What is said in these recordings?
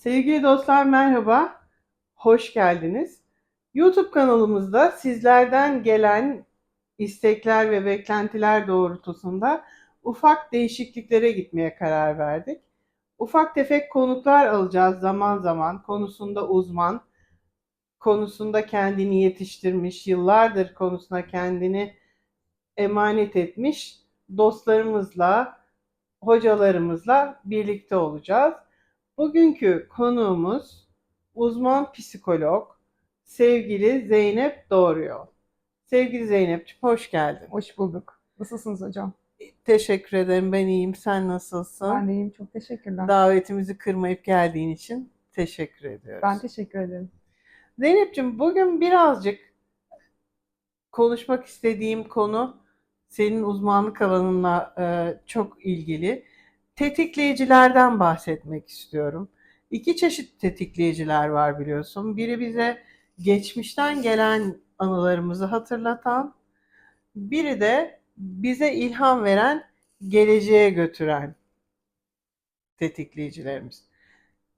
Sevgili dostlar merhaba, hoş geldiniz. YouTube kanalımızda sizlerden gelen istekler ve beklentiler doğrultusunda ufak değişikliklere gitmeye karar verdik. Ufak tefek konuklar alacağız zaman zaman. Konusunda uzman, konusunda kendini yetiştirmiş, yıllardır konusuna kendini emanet etmiş dostlarımızla, hocalarımızla birlikte olacağız. Bugünkü konuğumuz uzman psikolog sevgili Zeynep Doğruyol. Sevgili Zeynepciğim hoş geldin. Hoş bulduk. Nasılsınız hocam? Teşekkür ederim. Ben iyiyim. Sen nasılsın? Ben de iyiyim. Çok teşekkürler. Davetimizi kırmayıp geldiğin için teşekkür ediyoruz. Ben teşekkür ederim. Zeynepciğim bugün birazcık konuşmak istediğim konu senin uzmanlık alanınla e, çok ilgili. Tetikleyicilerden bahsetmek istiyorum. İki çeşit tetikleyiciler var biliyorsun. Biri bize geçmişten gelen anılarımızı hatırlatan, biri de bize ilham veren, geleceğe götüren tetikleyicilerimiz.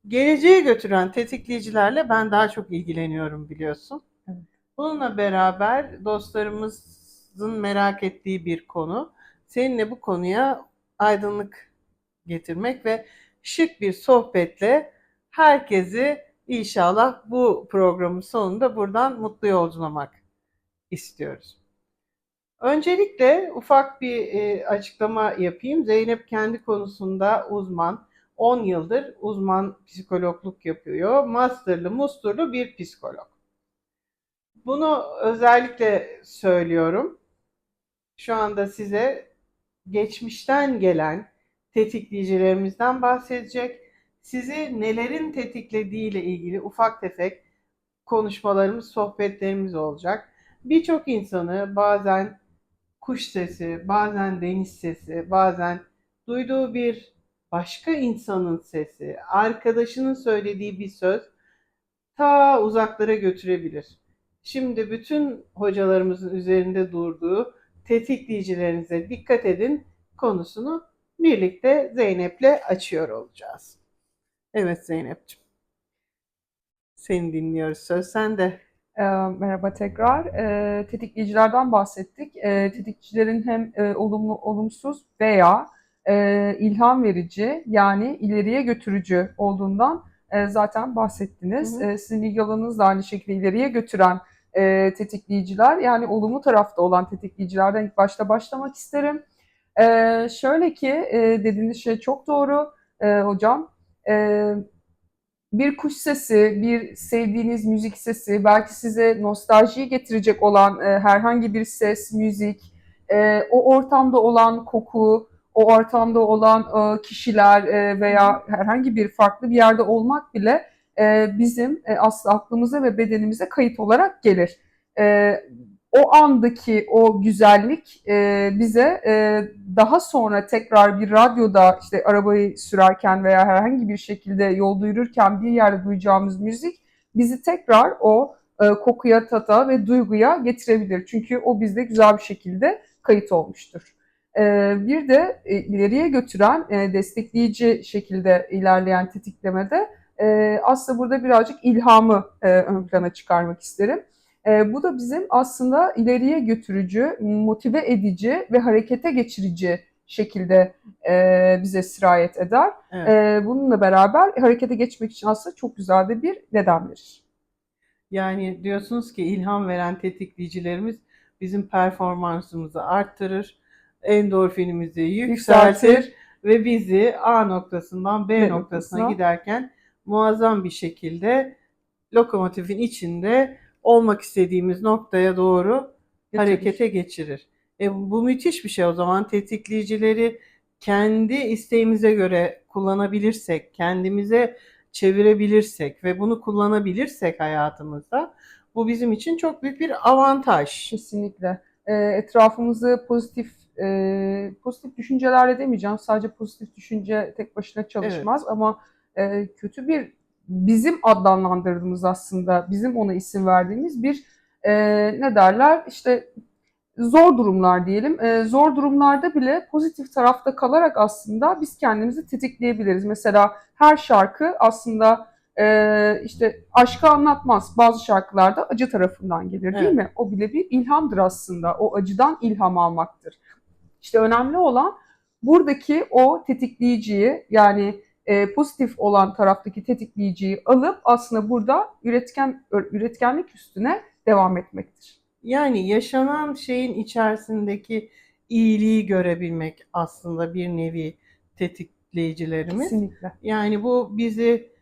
Geleceğe götüren tetikleyicilerle ben daha çok ilgileniyorum biliyorsun. Evet. Bununla beraber dostlarımızın merak ettiği bir konu. Seninle bu konuya aydınlık getirmek ve şık bir sohbetle herkesi inşallah bu programın sonunda buradan mutlu yolculamak istiyoruz. Öncelikle ufak bir e, açıklama yapayım. Zeynep kendi konusunda uzman. 10 yıldır uzman psikologluk yapıyor. Masterlı, musturlu bir psikolog. Bunu özellikle söylüyorum. Şu anda size geçmişten gelen tetikleyicilerimizden bahsedecek. Sizi nelerin tetiklediği ile ilgili ufak tefek konuşmalarımız, sohbetlerimiz olacak. Birçok insanı bazen kuş sesi, bazen deniz sesi, bazen duyduğu bir başka insanın sesi, arkadaşının söylediği bir söz ta uzaklara götürebilir. Şimdi bütün hocalarımızın üzerinde durduğu tetikleyicilerinize dikkat edin konusunu birlikte Zeynep'le açıyor olacağız. Evet Zeynep'ciğim. Seni dinliyoruz. Söz sende. Ee, merhaba tekrar. Ee, tetikleyicilerden bahsettik. Ee, tetikleyicilerin hem e, olumlu, olumsuz veya e, ilham verici yani ileriye götürücü olduğundan e, zaten bahsettiniz. Hı hı. E, sizin ilgi alanınız da aynı şekilde ileriye götüren e, tetikleyiciler yani olumlu tarafta olan tetikleyicilerden ilk başta başlamak isterim. E, şöyle ki e, dediğiniz şey çok doğru e, hocam. E, bir kuş sesi, bir sevdiğiniz müzik sesi, belki size nostaljiyi getirecek olan e, herhangi bir ses, müzik, e, o ortamda olan koku, o ortamda olan e, kişiler e, veya herhangi bir farklı bir yerde olmak bile e, bizim e, aslında aklımıza ve bedenimize kayıt olarak gelir. E, o andaki o güzellik e, bize e, daha sonra tekrar bir radyoda işte arabayı sürerken veya herhangi bir şekilde yolda yürürken bir yerde duyacağımız müzik bizi tekrar o e, kokuya, tata ve duyguya getirebilir. Çünkü o bizde güzel bir şekilde kayıt olmuştur. E, bir de e, ileriye götüren, e, destekleyici şekilde ilerleyen tetiklemede e, aslında burada birazcık ilhamı e, ön plana çıkarmak isterim. E, bu da bizim aslında ileriye götürücü, motive edici ve harekete geçirici şekilde e, bize sirayet eder. Evet. E, bununla beraber harekete geçmek için aslında çok güzel de bir neden verir. Yani diyorsunuz ki ilham veren tetikleyicilerimiz bizim performansımızı arttırır, endorfinimizi yükseltir, Yükseltir. ve bizi A noktasından B B noktasına noktasına. giderken muazzam bir şekilde lokomotifin içinde olmak istediğimiz noktaya doğru Getirir. harekete geçirir. E, bu müthiş bir şey o zaman tetikleyicileri kendi isteğimize göre kullanabilirsek, kendimize çevirebilirsek ve bunu kullanabilirsek hayatımızda bu bizim için çok büyük bir avantaj. Kesinlikle. E, etrafımızı pozitif e, pozitif düşüncelerle demeyeceğim. Sadece pozitif düşünce tek başına çalışmaz ama e, kötü bir bizim adlandırdığımız aslında bizim ona isim verdiğimiz bir e, ne derler işte zor durumlar diyelim. E, zor durumlarda bile pozitif tarafta kalarak aslında biz kendimizi tetikleyebiliriz. Mesela her şarkı aslında e, işte aşkı anlatmaz. Bazı şarkılarda acı tarafından gelir değil Evet. mi? O bile bir ilhamdır aslında. O acıdan ilham almaktır. İşte önemli olan buradaki o tetikleyiciyi yani e, pozitif olan taraftaki tetikleyiciyi alıp aslında burada üretken üretkenlik üstüne devam etmektir. Yani yaşanan şeyin içerisindeki iyiliği görebilmek aslında bir nevi tetikleyicilerimiz. Kesinlikle. Yani bu bizi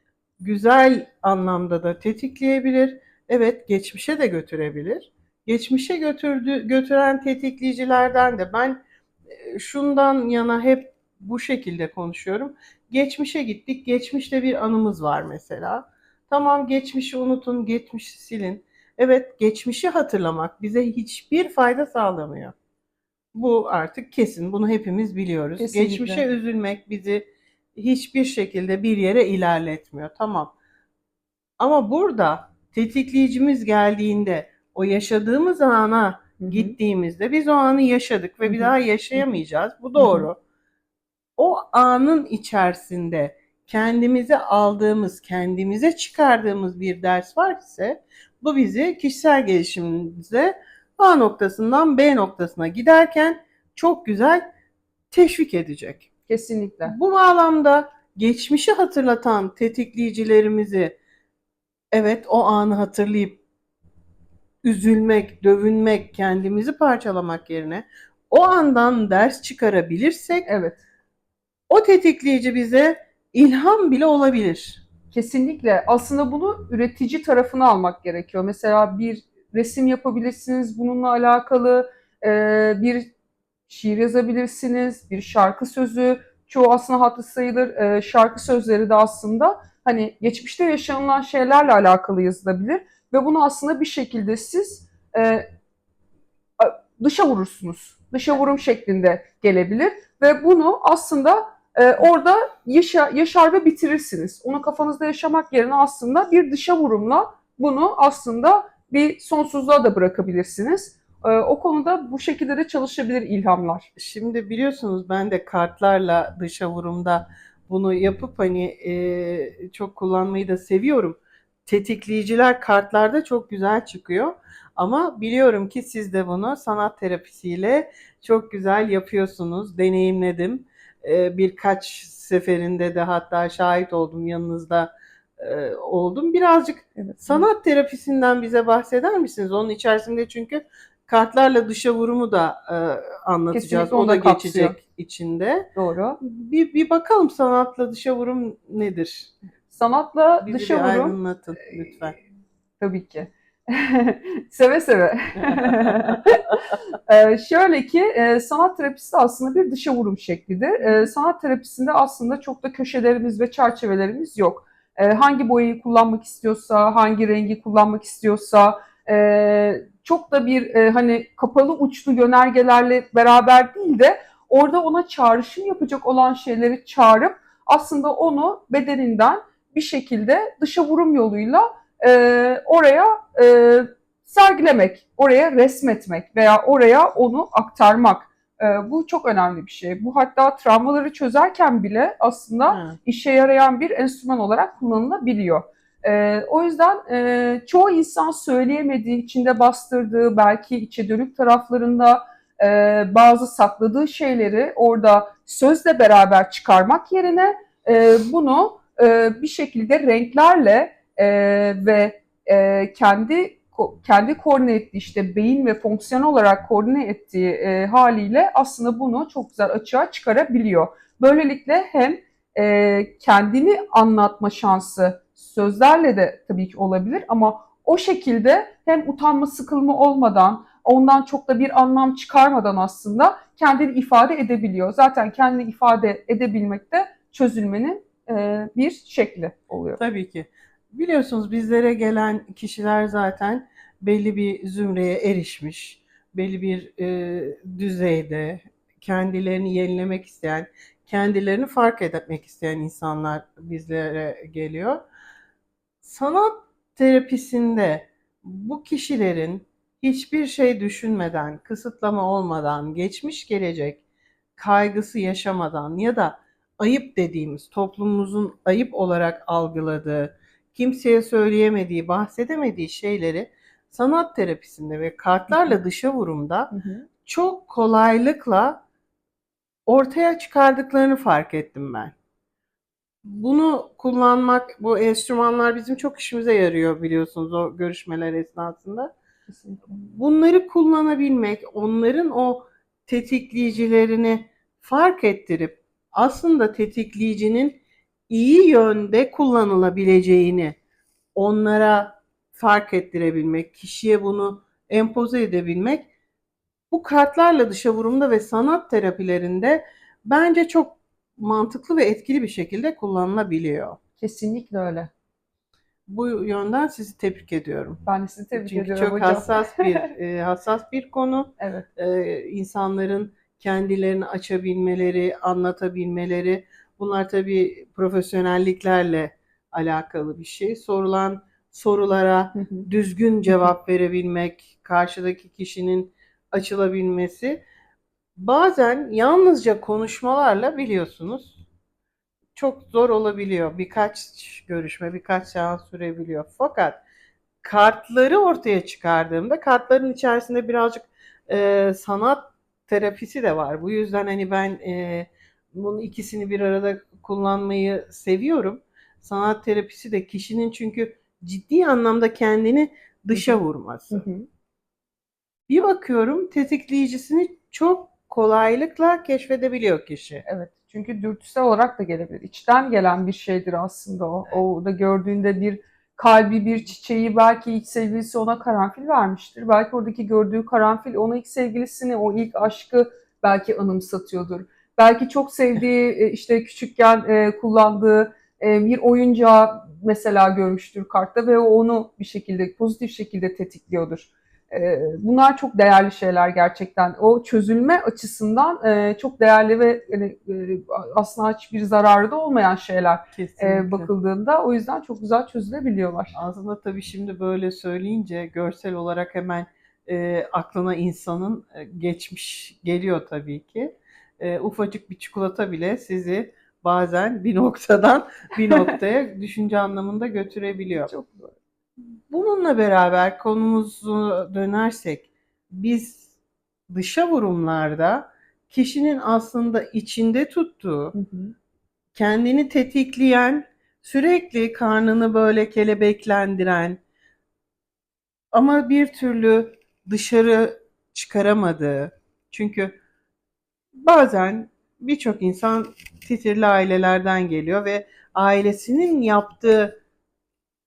güzel anlamda da tetikleyebilir. Evet, geçmişe de götürebilir. Geçmişe götürdü, götüren tetikleyicilerden de ben e, şundan yana hep bu şekilde konuşuyorum. Geçmişe gittik. Geçmişte bir anımız var mesela. Tamam geçmişi unutun, geçmişi silin. Evet, geçmişi hatırlamak bize hiçbir fayda sağlamıyor. Bu artık kesin. Bunu hepimiz biliyoruz. Kesinlikle. Geçmişe üzülmek bizi hiçbir şekilde bir yere ilerletmiyor. Tamam. Ama burada tetikleyicimiz geldiğinde o yaşadığımız ana Hı hı. gittiğimizde biz o anı yaşadık ve bir Hı hı. daha yaşayamayacağız. Bu doğru. O anın içerisinde kendimize aldığımız, kendimize çıkardığımız bir ders var ise bu bizi kişisel gelişimimize A noktasından B noktasına giderken çok güzel teşvik edecek. Kesinlikle. Bu bağlamda geçmişi hatırlatan tetikleyicilerimizi evet o anı hatırlayıp üzülmek, dövünmek, kendimizi parçalamak yerine o andan ders çıkarabilirsek Evet. O tetikleyici bize ilham bile olabilir. Kesinlikle. Aslında bunu üretici tarafına almak gerekiyor. Mesela bir resim yapabilirsiniz bununla alakalı, bir şiir yazabilirsiniz, bir şarkı sözü. Çoğu aslında hatırı sayılır şarkı sözleri de aslında hani geçmişte yaşanılan şeylerle alakalı yazılabilir ve bunu aslında bir şekilde siz dışa vurursunuz. Dışa vurum şeklinde gelebilir ve bunu aslında e, orada yaşa, yaşar ve bitirirsiniz. Onu kafanızda yaşamak yerine aslında bir dışa vurumla bunu aslında bir sonsuzluğa da bırakabilirsiniz. E, o konuda bu şekilde de çalışabilir ilhamlar. Şimdi biliyorsunuz ben de kartlarla dışa vurumda bunu yapıp hani e, çok kullanmayı da seviyorum. Tetikleyiciler kartlarda çok güzel çıkıyor. Ama biliyorum ki siz de bunu sanat terapisiyle çok güzel yapıyorsunuz. Deneyimledim. E, birkaç seferinde de hatta şahit oldum yanınızda e, oldum. Birazcık Evet. sanat terapisinden bize bahseder misiniz? Onun içerisinde çünkü kartlarla dışa vurumu da e, anlatacağız. Kesinlikle O da kapsıyor. geçecek içinde. Doğru. Bir, bir bakalım sanatla dışa vurum nedir? Sanatla Bizi dışa bir vurum aydınlatın lütfen. Tabii ki. seve seve. Ee, şöyle ki e, sanat terapisi de aslında bir dışa vurum şeklidir. E, sanat terapisinde aslında çok da köşelerimiz ve çerçevelerimiz yok. E, hangi boyayı kullanmak istiyorsa, hangi rengi kullanmak istiyorsa, e, çok da bir e, hani kapalı uçlu yönergelerle beraber değil de orada ona çağrışım yapacak olan şeyleri çağırıp aslında onu bedeninden bir şekilde dışa vurum yoluyla e, oraya e, sergilemek, oraya resmetmek veya oraya onu aktarmak. E, bu çok önemli bir şey. Bu hatta travmaları çözerken bile aslında Ha, işe yarayan bir enstrüman olarak kullanılabiliyor. E, o yüzden e, çoğu insan söyleyemediği, içinde bastırdığı, belki içe dönük taraflarında e, bazı sakladığı şeyleri orada sözle beraber çıkarmak yerine e, bunu e, bir şekilde renklerle e, ve e, kendi kendi koordine ettiği işte beyin ve fonksiyon olarak koordine ettiği e, haliyle aslında bunu çok güzel açığa çıkarabiliyor. Böylelikle hem e, kendini anlatma şansı sözlerle de tabii ki olabilir ama o şekilde hem utanma sıkılma olmadan ondan çok da bir anlam çıkarmadan aslında kendini ifade edebiliyor. Zaten kendini ifade edebilmek de çözülmenin e, bir şekli oluyor. tabii ki. Biliyorsunuz bizlere gelen kişiler zaten belli bir zümreye erişmiş, belli bir e, düzeyde kendilerini yenilemek isteyen, kendilerini fark etmek isteyen insanlar bizlere geliyor. Sanat terapisinde bu kişilerin hiçbir şey düşünmeden, kısıtlama olmadan, geçmiş gelecek kaygısı yaşamadan ya da ayıp dediğimiz toplumumuzun ayıp olarak algıladığı kimseye söyleyemediği, bahsedemediği şeyleri sanat terapisinde ve kartlarla dışa vurumda çok kolaylıkla ortaya çıkardıklarını fark ettim ben. Bunu kullanmak, bu enstrümanlar bizim çok işimize yarıyor biliyorsunuz o görüşmeler esnasında. Kesinlikle. Bunları kullanabilmek, onların o tetikleyicilerini fark ettirip aslında tetikleyicinin iyi yönde kullanılabileceğini onlara fark ettirebilmek, kişiye bunu empoze edebilmek bu kartlarla dışa vurumda ve sanat terapilerinde bence çok mantıklı ve etkili bir şekilde kullanılabiliyor. Kesinlikle öyle. Bu yönden sizi tebrik ediyorum. Ben de sizi tebrik Çünkü ediyorum çok hocam. hassas bir e, hassas bir konu. Evet. Ee, insanların kendilerini açabilmeleri, anlatabilmeleri. Bunlar tabii profesyonelliklerle alakalı bir şey. Sorulan sorulara düzgün cevap verebilmek, karşıdaki kişinin açılabilmesi. Bazen yalnızca konuşmalarla biliyorsunuz çok zor olabiliyor. Birkaç görüşme, birkaç seans sürebiliyor. Fakat kartları ortaya çıkardığımda kartların içerisinde birazcık e, sanat terapisi de var. Bu yüzden hani ben e, bunun ikisini bir arada kullanmayı seviyorum. Sanat terapisi de kişinin çünkü ciddi anlamda kendini dışa vurması. Hı hı. Bir bakıyorum tetikleyicisini çok kolaylıkla keşfedebiliyor kişi. Evet. Çünkü dürtüsel olarak da gelebilir. İçten gelen bir şeydir aslında o. O da gördüğünde bir kalbi, bir çiçeği belki ilk sevgilisi ona karanfil vermiştir. Belki oradaki gördüğü karanfil ona ilk sevgilisini, o ilk aşkı belki anımsatıyordur. Belki çok sevdiği, e, işte küçükken e, kullandığı e, bir oyuncağı mesela görmüştür kartta ve o onu bir şekilde, pozitif şekilde tetikliyordur. Bunlar çok değerli şeyler gerçekten. O çözülme açısından çok değerli ve aslında hiçbir zararı da olmayan şeyler Kesinlikle. bakıldığında. O yüzden çok güzel çözülebiliyorlar. Aslında tabii şimdi böyle söyleyince görsel olarak hemen e, aklına insanın geçmiş geliyor tabii ki. E, ufacık bir çikolata bile sizi bazen bir noktadan bir noktaya düşünce anlamında götürebiliyor. Çok doğru. Bununla beraber konumuzu dönersek biz dışa vurumlarda kişinin aslında içinde tuttuğu Hı hı. kendini tetikleyen, sürekli karnını böyle kelebeklendiren ama bir türlü dışarı çıkaramadığı. Çünkü bazen birçok insan titirli ailelerden geliyor ve ailesinin yaptığı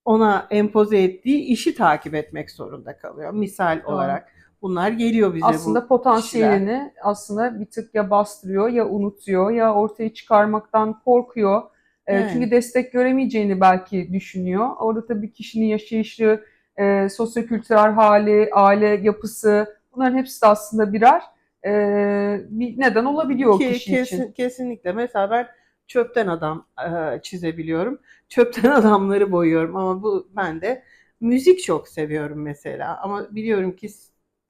ona empoze ettiği işi takip etmek zorunda kalıyor. Misal Doğru. olarak bunlar geliyor bize Aslında bu potansiyelini aslında bir tık ya bastırıyor ya unutuyor ya ortaya çıkarmaktan korkuyor. E, Evet. Çünkü destek göremeyeceğini belki düşünüyor. Orada tabii kişinin yaşayışı, e, sosyokültürel hali, aile yapısı bunların hepsi de aslında birer e, bir neden olabiliyor o Ki kişi kesin, için. kesinlikle. Mesela ben çöpten adam e, çizebiliyorum. Çöpten adamları boyuyorum ama bu ben de müzik çok seviyorum mesela. Ama biliyorum ki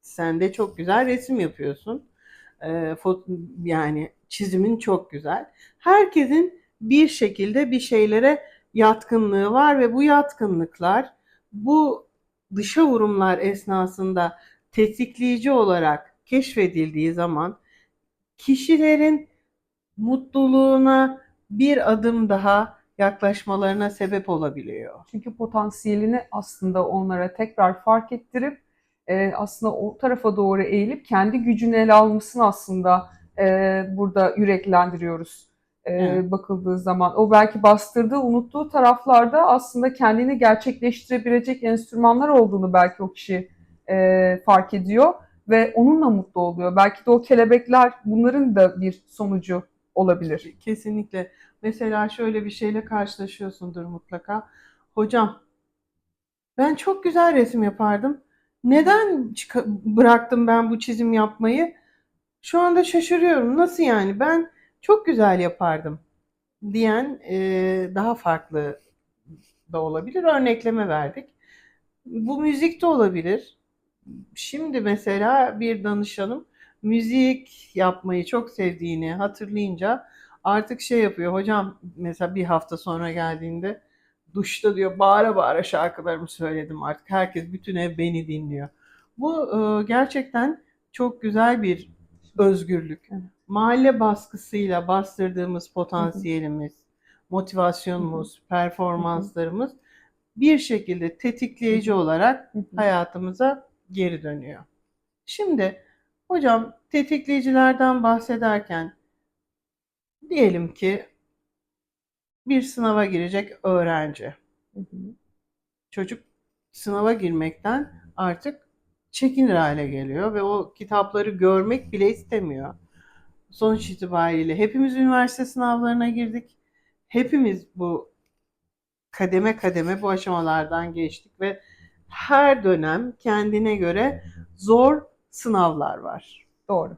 sen de çok güzel resim yapıyorsun. E, fot- yani çizimin çok güzel. Herkesin bir şekilde bir şeylere yatkınlığı var ve bu yatkınlıklar bu dışa vurumlar esnasında tetikleyici olarak keşfedildiği zaman kişilerin mutluluğuna bir adım daha yaklaşmalarına sebep olabiliyor. Çünkü potansiyelini aslında onlara tekrar fark ettirip e, aslında o tarafa doğru eğilip kendi gücünü ele almasını aslında e, burada yüreklendiriyoruz e, Evet. bakıldığı zaman. O belki bastırdığı, unuttuğu taraflarda aslında kendini gerçekleştirebilecek enstrümanlar olduğunu belki o kişi e, fark ediyor ve onunla mutlu oluyor. Belki de o kelebekler bunların da bir sonucu olabilir. Kesinlikle. Mesela şöyle bir şeyle karşılaşıyorsundur mutlaka. Hocam, ben çok güzel resim yapardım. Neden bıraktım ben bu çizim yapmayı? Şu anda şaşırıyorum. Nasıl yani? Ben çok güzel yapardım diyen e, daha farklı da olabilir. Örnekleme verdik. Bu müzik de olabilir. Şimdi mesela bir danışanım müzik yapmayı çok sevdiğini hatırlayınca artık şey yapıyor. Hocam mesela bir hafta sonra geldiğinde duşta diyor bağıra bağıra şarkılarımı söyledim artık. Herkes bütün ev beni dinliyor. Bu e, gerçekten çok güzel bir özgürlük. Mahalle baskısıyla bastırdığımız potansiyelimiz, motivasyonumuz, performanslarımız bir şekilde tetikleyici olarak hayatımıza geri dönüyor. Şimdi hocam tetikleyicilerden bahsederken diyelim ki bir sınava girecek öğrenci. Hı hı. Çocuk sınava girmekten artık çekinir hale geliyor ve o kitapları görmek bile istemiyor. Sonuç itibariyle hepimiz üniversite sınavlarına girdik. Hepimiz bu kademe kademe bu aşamalardan geçtik ve her dönem kendine göre zor sınavlar var. Doğru.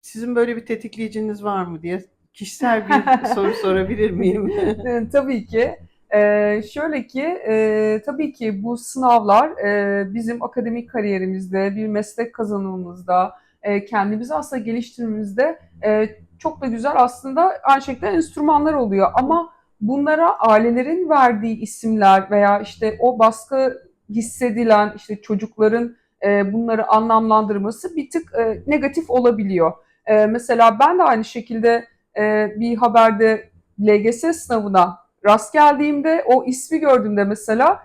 Sizin böyle bir tetikleyiciniz var mı diye kişisel bir soru sorabilir miyim? E, tabii ki. E, şöyle ki, e, tabii ki bu sınavlar e, bizim akademik kariyerimizde, bir meslek kazanımımızda, e, kendimizi aslında geliştirmemizde e, çok da güzel aslında aynı şekilde enstrümanlar oluyor. Ama bunlara ailelerin verdiği isimler veya işte o baskı hissedilen işte çocukların e, bunları anlamlandırması bir tık e, negatif olabiliyor. E, mesela ben de aynı şekilde bir haberde LGS sınavına rast geldiğimde o ismi gördüğümde mesela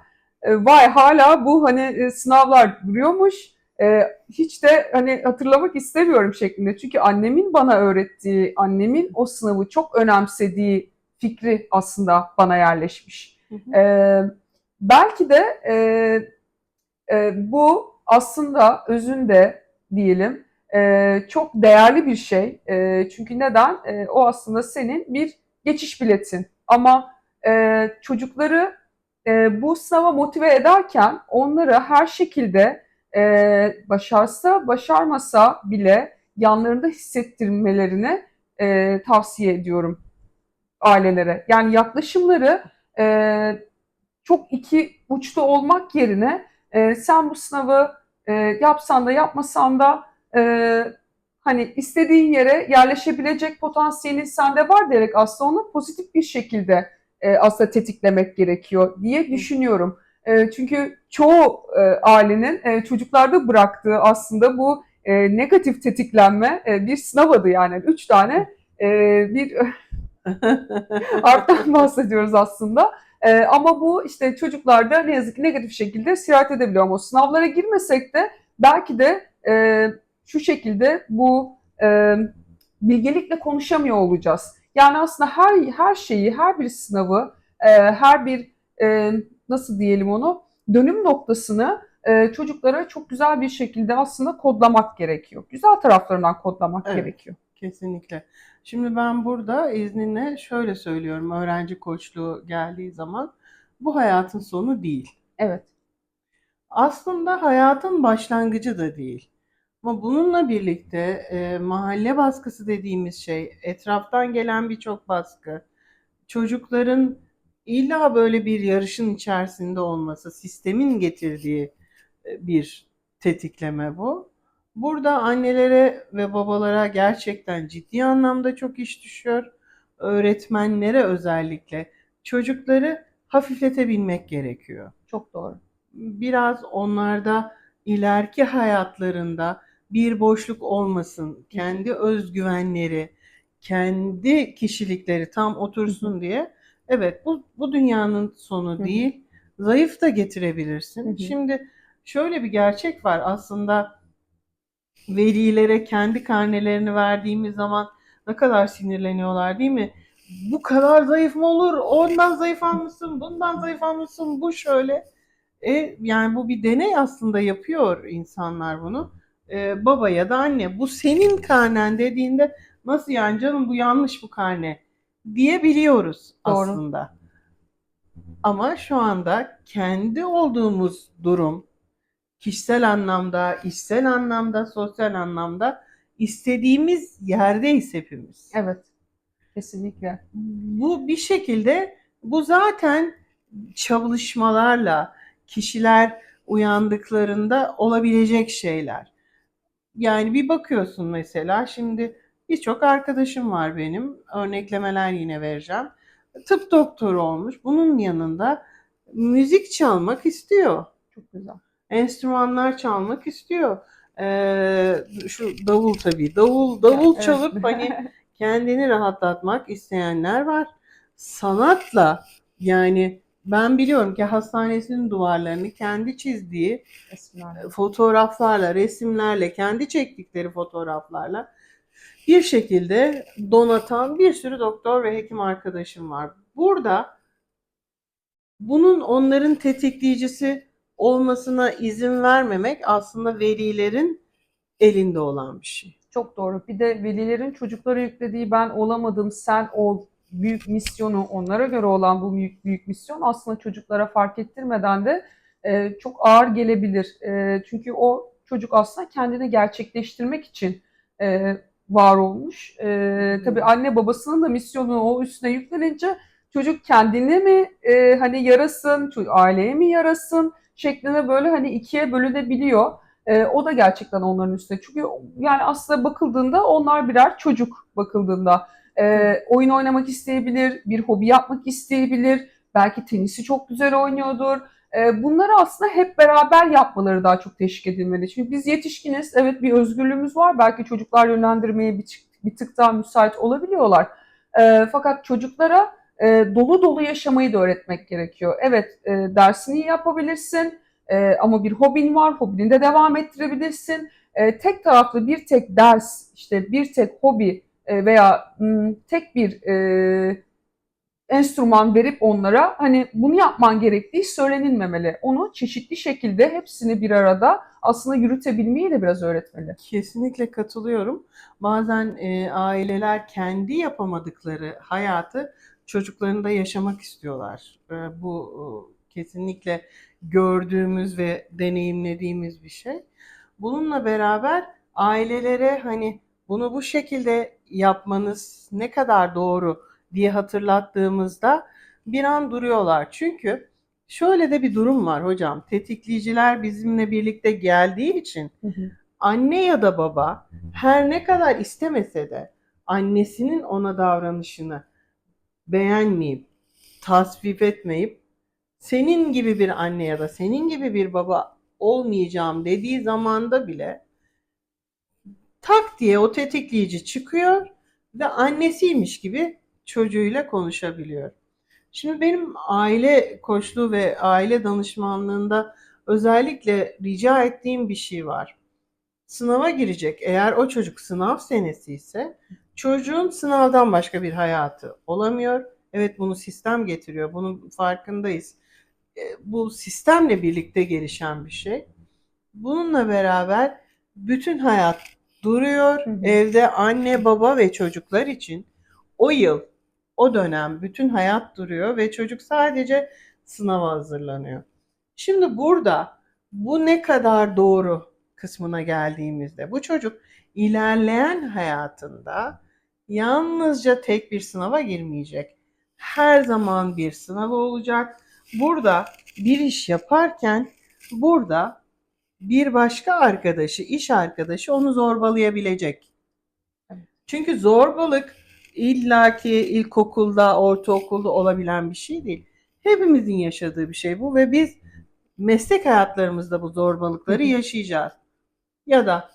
vay hala bu hani sınavlar duruyormuş. Hiç de hani hatırlamak istemiyorum şeklinde. Çünkü annemin bana öğrettiği, annemin o sınavı çok önemsediği fikri aslında bana yerleşmiş. E, belki de e, e, bu aslında özünde diyelim e, çok değerli bir şey. E, çünkü neden? E, o aslında senin bir geçiş biletin. Ama e, çocukları e, bu sınava motive ederken onları her şekilde e, başarsa başarmasa bile yanlarında hissettirmelerini e, tavsiye ediyorum ailelere. Yani yaklaşımları e, çok iki uçta olmak yerine e, sen bu sınavı e, yapsan da yapmasan da e, hani istediğin yere yerleşebilecek potansiyelin sende var diyerek aslında onu pozitif bir şekilde e, aslında tetiklemek gerekiyor diye düşünüyorum. E, çünkü çoğu e, ailenin e, çocuklarda bıraktığı aslında bu e, negatif tetiklenme e, bir sınav adı yani. Üç tane e, bir arttan bahsediyoruz aslında. E, ama bu işte çocuklarda ne yazık ki negatif şekilde sirayet edebiliyor. Ama sınavlara girmesek de belki de e, şu şekilde bu e, bilgelikle konuşamıyor olacağız. Yani aslında her her şeyi, her bir sınavı, e, her bir e, nasıl diyelim onu dönüm noktasını e, çocuklara çok güzel bir şekilde aslında kodlamak gerekiyor. Güzel taraflarından kodlamak Evet. gerekiyor. Kesinlikle. Şimdi ben burada izninle şöyle söylüyorum öğrenci koçluğu geldiği zaman bu hayatın sonu değil. Evet. Aslında hayatın başlangıcı da değil. Ama bununla birlikte e, mahalle baskısı dediğimiz şey, etraftan gelen birçok baskı, çocukların illa böyle bir yarışın içerisinde olması, sistemin getirdiği e, bir tetikleme bu. Burada annelere ve babalara gerçekten ciddi anlamda çok iş düşüyor. Öğretmenlere özellikle çocukları hafifletebilmek gerekiyor Çok doğru. biraz onlarda ileriki hayatlarında bir boşluk olmasın, kendi özgüvenleri, kendi kişilikleri tam otursun diye. Evet, bu bu dünyanın sonu değil. Zayıf da getirebilirsin. Şimdi şöyle bir gerçek var. Aslında velilere kendi karnelerini verdiğimiz zaman ne kadar sinirleniyorlar değil mi? Bu kadar zayıf mı olur? Ondan zayıf almışsın, bundan zayıf almışsın, bu şöyle. E, yani bu bir deney aslında yapıyor insanlar bunu. E, baba ya da anne bu senin karnen dediğinde nasıl yani canım bu yanlış bu karne diyebiliyoruz Doğru. aslında. Ama şu anda kendi olduğumuz durum kişisel anlamda, işsel anlamda, sosyal anlamda istediğimiz yerdeyiz hepimiz. Evet. Kesinlikle. Bu bir şekilde bu zaten çalışmalarla kişiler uyandıklarında olabilecek şeyler. Yani bir bakıyorsun mesela şimdi birçok arkadaşım var benim. Örneklemeler yine vereceğim. tıp doktoru olmuş. Bunun yanında müzik çalmak istiyor. Çok güzel. Enstrümanlar çalmak istiyor. Ee, şu davul tabii. Davul davul Evet. çalıp hani kendini rahatlatmak isteyenler var. Sanatla yani ben biliyorum ki hastanesinin duvarlarını kendi çizdiği Esinler. fotoğraflarla, resimlerle, kendi çektikleri fotoğraflarla bir şekilde donatan bir sürü doktor ve hekim arkadaşım var. Burada bunun onların tetikleyicisi olmasına izin vermemek aslında velilerin elinde olan bir şey. Çok doğru. Bir de velilerin çocuklara yüklediği ben olamadım sen ol büyük misyonu onlara göre olan bu büyük, büyük misyon aslında çocuklara fark ettirmeden de e, çok ağır gelebilir. E, çünkü o çocuk aslında kendini gerçekleştirmek için e, var olmuş. E, tabii anne babasının da misyonu o üstüne yüklenince çocuk kendini mi e, hani yarasın, aileye mi yarasın şeklinde böyle hani ikiye bölünebiliyor. E, o da gerçekten onların üstüne. Çünkü yani aslında bakıldığında onlar birer çocuk bakıldığında. E, oyun oynamak isteyebilir, bir hobi yapmak isteyebilir. Belki tenisi çok güzel oynuyordur. E, bunları aslında hep beraber yapmaları daha çok teşvik edilmeli. Çünkü biz yetişkiniz, evet bir özgürlüğümüz var. Belki çocuklar yönlendirmeye bir, bir tık daha müsait olabiliyorlar. E, fakat çocuklara e, dolu dolu yaşamayı da öğretmek gerekiyor. Evet, e, dersini yapabilirsin. Ee, ama bir hobin var, hobini de devam ettirebilirsin. Ee, tek taraflı bir tek ders, işte bir tek hobi e, veya m, tek bir e, enstrüman verip onlara hani bunu yapman gerektiği söylenilmemeli. Onu çeşitli şekilde hepsini bir arada aslında yürütebilmeyi de biraz öğretmeli. Kesinlikle katılıyorum. Bazen e, aileler kendi yapamadıkları hayatı çocuklarında yaşamak istiyorlar. E, bu e, kesinlikle gördüğümüz ve deneyimlediğimiz bir şey. Bununla beraber ailelere hani bunu bu şekilde yapmanız ne kadar doğru diye hatırlattığımızda bir an duruyorlar. Çünkü şöyle de bir durum var hocam. Tetikleyiciler bizimle birlikte geldiği için anne ya da baba her ne kadar istemese de annesinin ona davranışını beğenmeyip, tasvip etmeyip senin gibi bir anne ya da senin gibi bir baba olmayacağım dediği zamanda bile tak diye o tetikleyici çıkıyor ve annesiymiş gibi çocuğuyla konuşabiliyor. Şimdi benim aile koçluğu ve aile danışmanlığında özellikle rica ettiğim bir şey var. Sınava girecek. Eğer o çocuk sınav senesi ise çocuğun sınavdan başka bir hayatı olamıyor. Evet bunu sistem getiriyor. Bunun farkındayız. E, Bu sistemle birlikte gelişen bir şey. Bununla beraber bütün hayat duruyor. Hı hı. Evde anne, baba ve çocuklar için o yıl, o dönem bütün hayat duruyor ve çocuk sadece sınava hazırlanıyor. Şimdi burada bu ne kadar doğru kısmına geldiğimizde bu çocuk ilerleyen hayatında yalnızca tek bir sınava girmeyecek. Her zaman bir sınavı olacak. Burada bir iş yaparken burada bir başka arkadaşı, iş arkadaşı onu zorbalayabilecek. Çünkü zorbalık illaki ilkokulda, ortaokulda olabilen bir şey değil. Hepimizin yaşadığı bir şey bu ve biz meslek hayatlarımızda bu zorbalıkları yaşayacağız. Ya da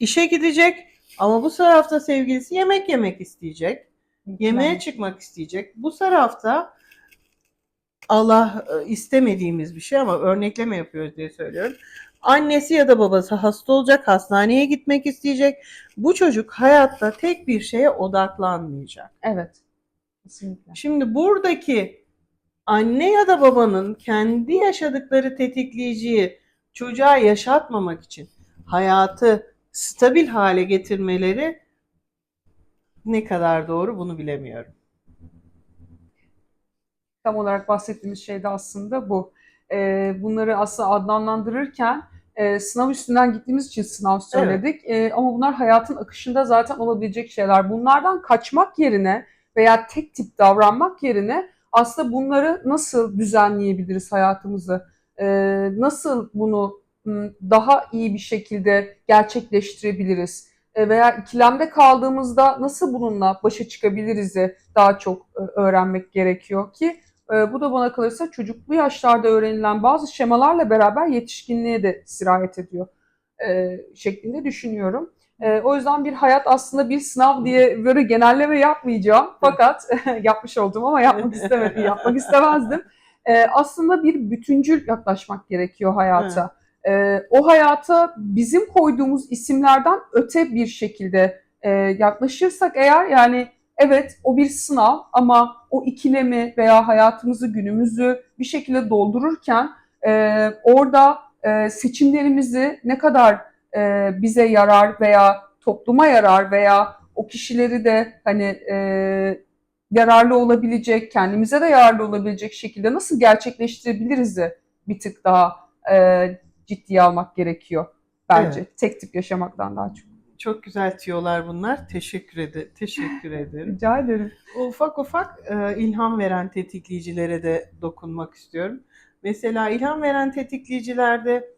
işe gidecek ama bu tarafta sevgilisi yemek yemek isteyecek. Yemeğe çıkmak isteyecek. Bu tarafta Allah e, istemediğimiz bir şey ama örnekleme yapıyoruz diye söylüyorum. Annesi ya da babası hasta olacak, hastaneye gitmek isteyecek. Bu çocuk hayatta tek bir şeye odaklanmayacak. Evet. Kesinlikle. Şimdi buradaki anne ya da babanın kendi yaşadıkları tetikleyiciyi çocuğa yaşatmamak için hayatı stabil hale getirmeleri ne kadar doğru bunu bilemiyorum. tam olarak bahsettiğimiz şey de aslında bu. Ee, bunları aslında adlandırırken e, sınav üstünden gittiğimiz için sınav söyledik. Ee, ama bunlar hayatın akışında zaten olabilecek şeyler. Bunlardan kaçmak yerine veya tek tip davranmak yerine aslında bunları nasıl düzenleyebiliriz hayatımızı? Ee, nasıl bunu daha iyi bir şekilde gerçekleştirebiliriz? e, veya ikilemde kaldığımızda nasıl bununla başa çıkabiliriz'i daha çok e, öğrenmek gerekiyor ki e, bu da bana kalırsa çocuklu yaşlarda öğrenilen bazı şemalarla beraber yetişkinliğe de sirayet ediyor e, şeklinde düşünüyorum. E, o yüzden bir hayat aslında bir sınav diye böyle genelleme yapmayacağım. Fakat yapmış oldum ama yapmak istemedim, yapmak istemezdim. E, aslında bir bütüncül yaklaşmak gerekiyor hayata. E, o hayata bizim koyduğumuz isimlerden öte bir şekilde e, yaklaşırsak eğer yani evet o bir sınav ama o ikilemi veya hayatımızı günümüzü bir şekilde doldururken e, orada e, seçimlerimizi ne kadar e, bize yarar veya topluma yarar veya o kişileri de hani e, yararlı olabilecek, kendimize de yararlı olabilecek şekilde nasıl gerçekleştirebiliriz de bir tık daha e, ciddiye almak gerekiyor bence. Tek tip yaşamaktan daha çok. Çok güzel tiyolar bunlar. Teşekkür ederim. Teşekkür ederim. Rica ederim. Ufak ufak e, ilham veren tetikleyicilere de dokunmak istiyorum. Mesela ilham veren tetikleyicilerde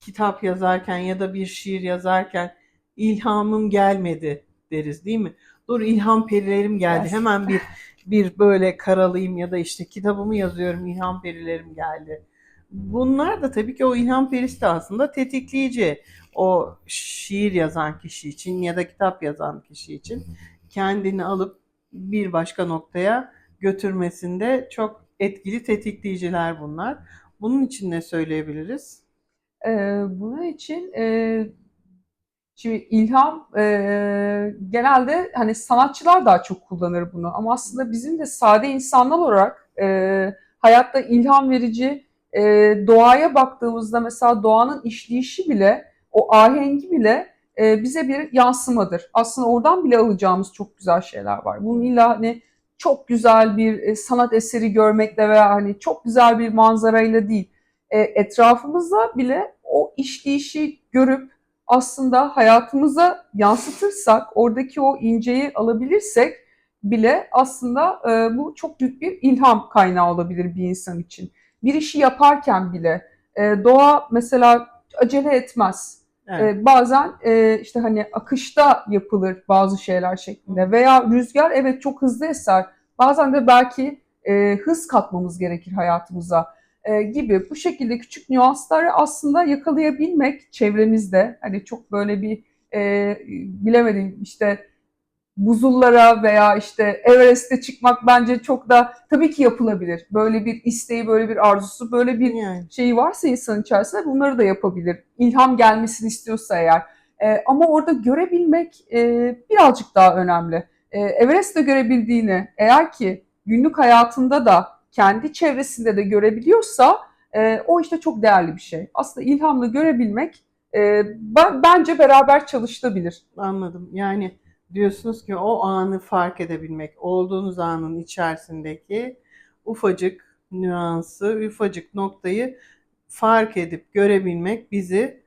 kitap yazarken ya da bir şiir yazarken ilhamım gelmedi deriz değil mi? Dur ilham perilerim geldi. Yes. Hemen bir bir böyle karalayayım ya da işte kitabımı yazıyorum ilham perilerim geldi. Bunlar da tabii ki o ilham perisi de aslında tetikleyici. O şiir yazan kişi için ya da kitap yazan kişi için kendini alıp bir başka noktaya götürmesinde çok etkili tetikleyiciler bunlar. Bunun için ne söyleyebiliriz? Ee, bunun için e, şimdi ilham e, genelde hani sanatçılar daha çok kullanır bunu ama aslında bizim de sade insanlar olarak e, hayatta ilham verici e, doğaya baktığımızda mesela doğanın işleyişi bile o ahengi bile e, bize bir yansımadır. Aslında oradan bile alacağımız çok güzel şeyler var. Bunun illa hani çok güzel bir e, sanat eseri görmekle veya hani çok güzel bir manzarayla değil e, etrafımızda bile o işleyişi görüp aslında hayatımıza yansıtırsak, oradaki o inceyi alabilirsek bile aslında e, bu çok büyük bir ilham kaynağı olabilir bir insan için. Bir işi yaparken bile e, doğa mesela acele etmez. Evet. E, bazen e, işte hani akışta yapılır bazı şeyler şeklinde veya rüzgar evet çok hızlı eser. Bazen de belki e, hız katmamız gerekir hayatımıza e, gibi bu şekilde küçük nüansları aslında yakalayabilmek çevremizde hani çok böyle bir e, bilemedim işte buzullara veya işte Everest'e çıkmak bence çok da tabii ki yapılabilir. Böyle bir isteği, böyle bir arzusu, böyle bir Yani şeyi varsa insanın içerisinde bunları da yapabilir. İlham gelmesini istiyorsa eğer. E, ama orada görebilmek e, birazcık daha önemli. E, Everest'te görebildiğini eğer ki günlük hayatında da kendi çevresinde de görebiliyorsa e, o işte çok değerli bir şey. Aslında ilhamla görebilmek e, ben, bence beraber çalışılabilir. anladım. Yani diyorsunuz ki o anı fark edebilmek, olduğunuz anın içerisindeki ufacık nüansı, ufacık noktayı fark edip görebilmek bizi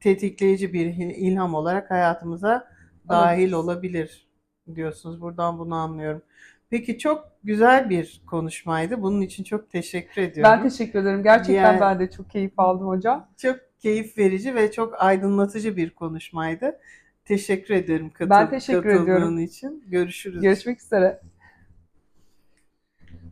tetikleyici bir ilham olarak hayatımıza dahil olabilir diyorsunuz. Buradan bunu anlıyorum. Peki çok güzel bir konuşmaydı. Bunun için çok teşekkür ediyorum. Ben teşekkür ederim. Gerçekten Yani- ben de çok keyif aldım hocam. Çok keyif verici ve çok aydınlatıcı bir konuşmaydı. Teşekkür ederim katıl- Ben teşekkür katıldığın ediyorum. için. Görüşürüz. Görüşmek üzere.